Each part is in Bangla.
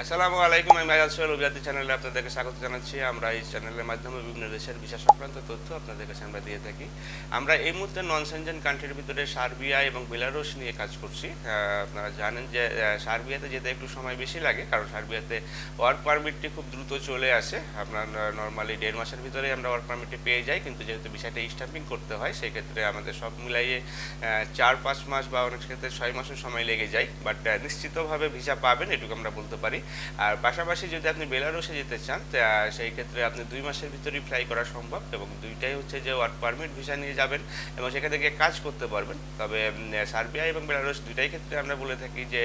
আসসালামু আলাইকুম, আমি আজাদ সোহেল, অভিজাতি চ্যানেলে আপনাদেরকে স্বাগত জানাচ্ছি। আমরা এই চ্যানেলের মাধ্যমে বিভিন্ন দেশের ভিসা সংক্রান্ত তথ্য আপনাদের কাছে আমরা দিয়ে থাকি। আমরা এই মুহূর্তে নন সেনজেন কান্ট্রির ভিতরে সার্বিয়া এবং বেলারুশ নিয়ে কাজ করছি। আপনারা জানেন যে সার্বিয়াতে যেতে একটু সময় বেশি লাগে, কারণ সার্বিয়াতে ওয়ার্ক পারমিটটি খুব দ্রুত চলে আসে। আপনার নর্মালি দেড় মাসের ভিতরে আমরা ওয়ার্ক পারমিটটি পেয়ে যাই, কিন্তু যেহেতু বিষয়টা স্ট্যাম্পিং করতে হয় সেই ক্ষেত্রে আমাদের সব মিলাইয়ে চার, পাঁচ মাস বা অনেক ক্ষেত্রে ছয় মাসও সময় লেগে যায়। বাট নিশ্চিতভাবে ভিসা পাবেন, এটুকু আমরা বলতে পারি। আর পাশাপাশি যদি আপনি বেলারুসে যেতে চান সেই ক্ষেত্রে আপনি দুই মাসের ভিতরেই ফ্লাই করা সম্ভব এবং দুইটাই হচ্ছে যে ওয়ার্ক পারমিট ভিসা নিয়ে যাবেন এবং সেখান থেকে কাজ করতে পারবেন। তবে সার্বিয়া এবং বেলারুস দুইটাই ক্ষেত্রে আমরা বলে থাকি যে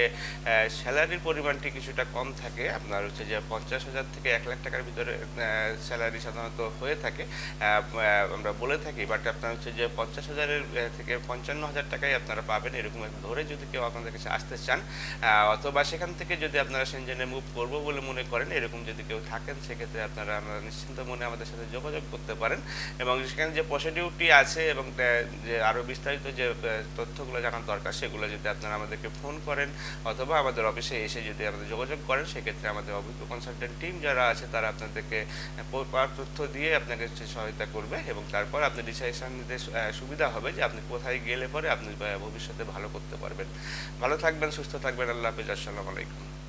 স্যালারির পরিমাণটি কিছুটা কম থাকে। আপনার হচ্ছে যে পঞ্চাশ হাজার থেকে এক লাখ টাকার ভিতরে স্যালারি সাধারণত হয়ে থাকে। আমরা বলে থাকি বাট আপনার হচ্ছে যে পঞ্চাশ হাজারের থেকে পঞ্চান্ন হাজার টাকাই আপনারা পাবেন। এরকম ধরে যদি কেউ আপনাদের কাছে আসতে চান অথবা সেখান থেকে যদি আপনারা সেনজেনে মুভ করব বলে মনে করেন, এরকম যদি কেউ থাকেন, সেক্ষেত্রে আপনারা আমরা নিশ্চিন্ত মনে আমাদের সাথে যোগাযোগ করতে পারেন। এবং সেখানে যে প্রসিডিউরটি আছে এবং যে আরও বিস্তারিত যে তথ্যগুলো জানার দরকার, সেগুলো যদি আপনারা আমাদেরকে ফোন করেন অথবা আমাদের অফিসে এসে যদি আমাদের যোগাযোগ করেন, সেক্ষেত্রে আমাদের অভিজ্ঞ কনসালটেন্ট টিম যারা আছে, তারা আপনাদেরকে তথ্য দিয়ে আপনাকে সহায়তা করবে এবং তারপর আপনি ডিসিশন নিতে সুবিধা হবে যে আপনি কোথায় গেলে পরে আপনি ভবিষ্যতে ভালো করতে পারবেন। ভালো থাকবেন, সুস্থ থাকবেন, আল্লাহ হাফিজ, আসসালামু আলাইকুম।